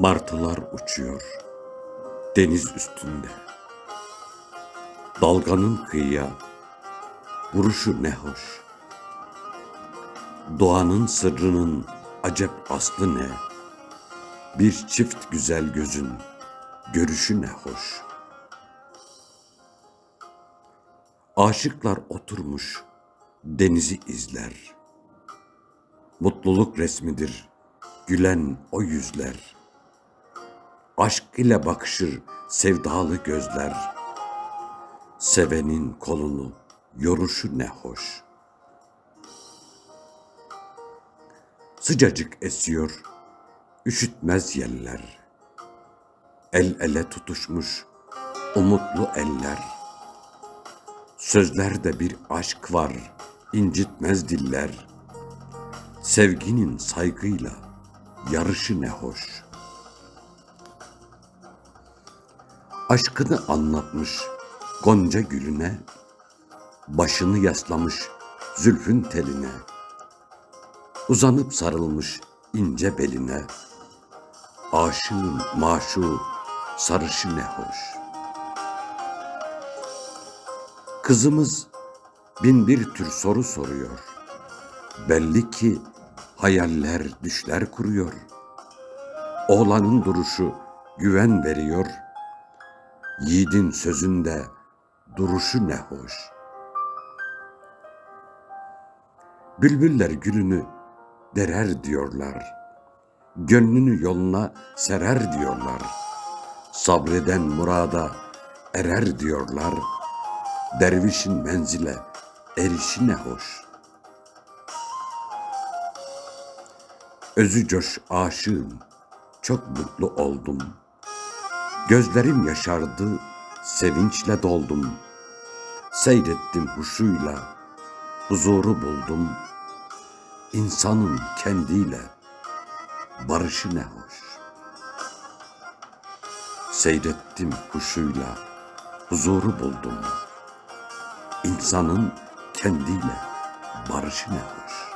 Martılar uçuyor deniz üstünde. Dalganın kıyıya vuruşu ne hoş. Doğanın sırrının acep aslı ne? Bir çift güzel gözün görüşü ne hoş. Aşıklar oturmuş denizi izler. Mutluluk resmidir gülen o yüzler. Aşk ile bakışır sevdalı gözler. Sevenin kolunu yoruşu ne hoş. Sıcacık esiyor, üşütmez yeller. El ele tutuşmuş umutlu eller. Sözlerde bir aşk var, incitmez diller. Sevginin saygıyla yarışı ne hoş. Aşkını anlatmış Gonca gülüne, başını yaslamış zülfün teline, uzanıp sarılmış ince beline, aşığın maşu sarışı ne hoş. Kızımız bin bir tür soru soruyor. Belli ki hayaller, düşler kuruyor. Oğlanın duruşu güven veriyor. Yiğidin sözünde duruşu ne hoş. Bülbüller gülünü derer diyorlar. Gönlünü yoluna serer diyorlar. Sabreden murada erer diyorlar. Dervişin menzile erişi ne hoş.'' Özü coş aşığım, çok mutlu oldum. Gözlerim yaşardı, sevinçle doldum. Seyrettim huşuyla, huzuru buldum. İnsanın kendiyle barışı ne hoş. Seyrettim huşuyla, huzuru buldum. İnsanın kendiyle barışı ne hoş.